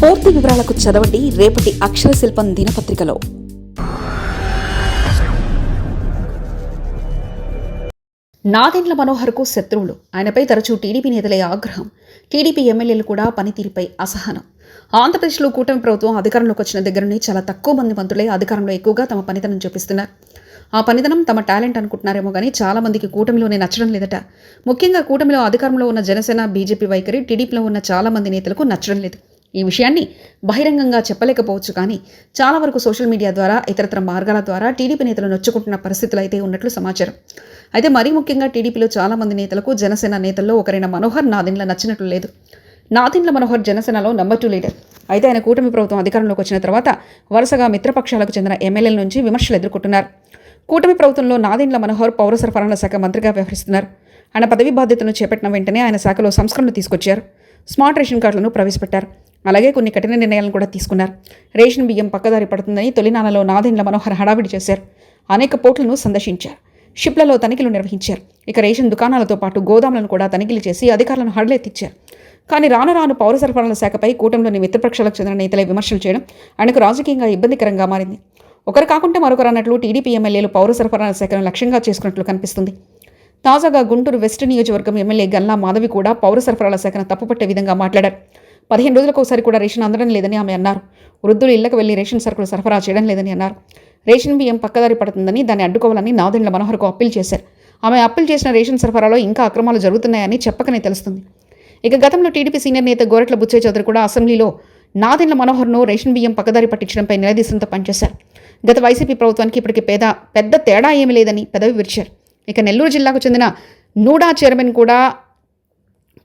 పూర్తి వివరాలకు చదవండి రేపటి అక్షర శిల్పం దినపత్రికలో. నాదెండ్ల మనోహర్కు శత్రువులు. ఆయనపై తరచూ టీడీపీ నేతలే ఆగ్రహం. టీడీపీ ఎమ్మెల్యేలు కూడా పనితీరుపై అసహనం. ఆంధ్రప్రదేశ్లో కూటమి ప్రభుత్వం అధికారంలోకి వచ్చిన దగ్గర నుండి చాలా తక్కువ మంది మంత్రులే అధికారంలో ఎక్కువగా తమ పనితనం చూపిస్తున్నారు. ఆ పనితనం తమ టాలెంట్ అనుకుంటున్నారేమో కానీ చాలా మందికి కూటమిలోనే నచ్చడం లేదట. ముఖ్యంగా కూటమిలో అధికారంలో ఉన్న జనసేన బీజేపీ వైఖరి టీడీపీలో ఉన్న చాలా మంది నేతలకు నచ్చడం లేదు. ఈ విషయాన్ని బహిరంగంగా చెప్పలేకపోవచ్చు. కానీ చాలా వరకు సోషల్ మీడియా ద్వారా ఇతరతర మార్గాల ద్వారా టీడీపీ నేతలు నొచ్చుకుంటున్న పరిస్థితులు అయితే ఉన్నట్లు సమాచారం. అయితే మరీ ముఖ్యంగా టీడీపీలో చాలామంది నేతలకు జనసేన నేతల్లో ఒకరైన మనోహర్ నాదిన్ల నచ్చినట్లు లేదు. నాదిన్ల మనోహర్ జనసేనలో నంబర్ టూ లీడర్ అయితే ఆయన కూటమి ప్రభుత్వం అధికారంలోకి వచ్చిన తర్వాత వరుసగా మిత్రపక్షాలకు చెందిన ఎమ్మెల్యేల నుంచి విమర్శలు ఎదుర్కొంటున్నారు. కూటమి ప్రభుత్వంలో నాదిండ్ల మనోహర్ పౌర సరఫరాల శాఖ మంత్రిగా వ్యవహరిస్తున్నారు. ఆయన పదవి బాధ్యతను చేపట్టిన వెంటనే ఆయన శాఖలో సంస్కరణలు తీసుకొచ్చారు. స్మార్ట్ రేషన్ కార్డులను ప్రవేశపెట్టారు. అలాగే కొన్ని కఠిన నిర్ణయాలను కూడా తీసుకున్నారు. రేషన్ బియ్యం పక్కదారి పడుతుందని తొలినాలలో నాదెండ్ల మనోహర్ హడావిడి చేశారు. అనేక పోర్టులను సందర్శించారు. షిప్లలో తనిఖీలు నిర్వహించారు. ఇక రేషన్ దుకాణాలతో పాటు గోదాములను కూడా తనిఖీలు చేసి అధికారులను హడలెత్తిచ్చారు. కానీ రాను రాను పౌర సరఫరాల శాఖపై కూటమిలోని మిత్రపక్షాలకు చెందిన నేతలే విమర్శలు చేయడం ఆయనకు రాజకీయంగా ఇబ్బందికరంగా మారింది. ఒకరు కాకుంటే మరొకరు అన్నట్లు టీడీపీ ఎమ్మెల్యేలు పౌర సరఫరాల శాఖను లక్ష్యంగా చేసుకున్నట్లు కనిపిస్తుంది. తాజాగా గుంటూరు వెస్ట్ నియోజకవర్గం ఎమ్మెల్యే గల్లా మాధవి కూడా పౌర సరఫరాల శాఖను తప్పుపట్టే విధంగా మాట్లాడారు. పదిహేను రోజులకు ఒకసారి కూడా రేషన్ అందడం లేదని ఆమె అన్నారు. వృద్ధులు ఇళ్ళకు వెళ్ళి రేషన్ సరుకులు సరఫరా చేయడం లేదని అన్నారు. రేషన్ బియ్యం పక్కదారి పడుతుందని దాన్ని అడ్డుకోవాలని నాదెండ్ల మనోహర్కు అప్పీల్ చేశారు. ఆమె అప్పీల్ చేసిన రేషన్ సరఫరాలో ఇంకా అక్రమాలు జరుగుతున్నాయని చెప్పకనే తెలుస్తుంది. ఇక గతంలో టీడీపీ సీనియర్ నేత గోరట్ల బుచ్చయ్య చౌదరి కూడా అసెంబ్లీలో నాదెండ్ల మనోహర్ను రేషన్ బియ్యం పక్కదారి పట్టించడంపై నిలదీసంతో పనిచేశారు. గత వైసీపీ ప్రభుత్వానికి ఇప్పటికి పేద పెద్ద తేడా ఏమీ లేదని పెదవి విరిచారు. ఇక నెల్లూరు జిల్లాకు చెందిన నూడా చైర్మన్ కూడా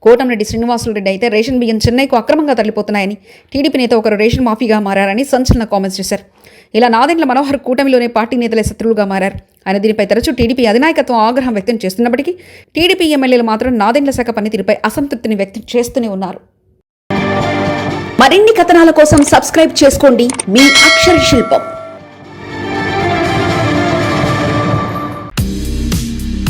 కోటంరెడ్డి శ్రీనివాసులు రెడ్డి అయితే రేషన్ బియ్యం చెన్నైకు అక్రమంగా తరలిపోతున్నాయని టీడీపీ నేత ఒకరు రేషన్ మాఫీగా మారారని సంచలన కామెంట్స్ చేశారు. ఇలా నాదెండ్ల మనోహర్ కూటమిలోనే పార్టీ నేతలే శత్రువులుగా మారారు. ఆయన దీనిపై తరచూ టీడీపీ అధినాయకత్వం ఆగ్రహం వ్యక్తం చేస్తున్నప్పటికీ టీడీపీ ఎమ్మెల్యేలు మాత్రం నాదెండ్ల శాఖ పనితీరుపై అసంతృప్తిని వ్యక్తం చేస్తూనే ఉన్నారు. మరిన్ని కథనాల కోసం సబ్స్క్రైబ్ చేసుకోండి. మీ అక్షర శిల్పం.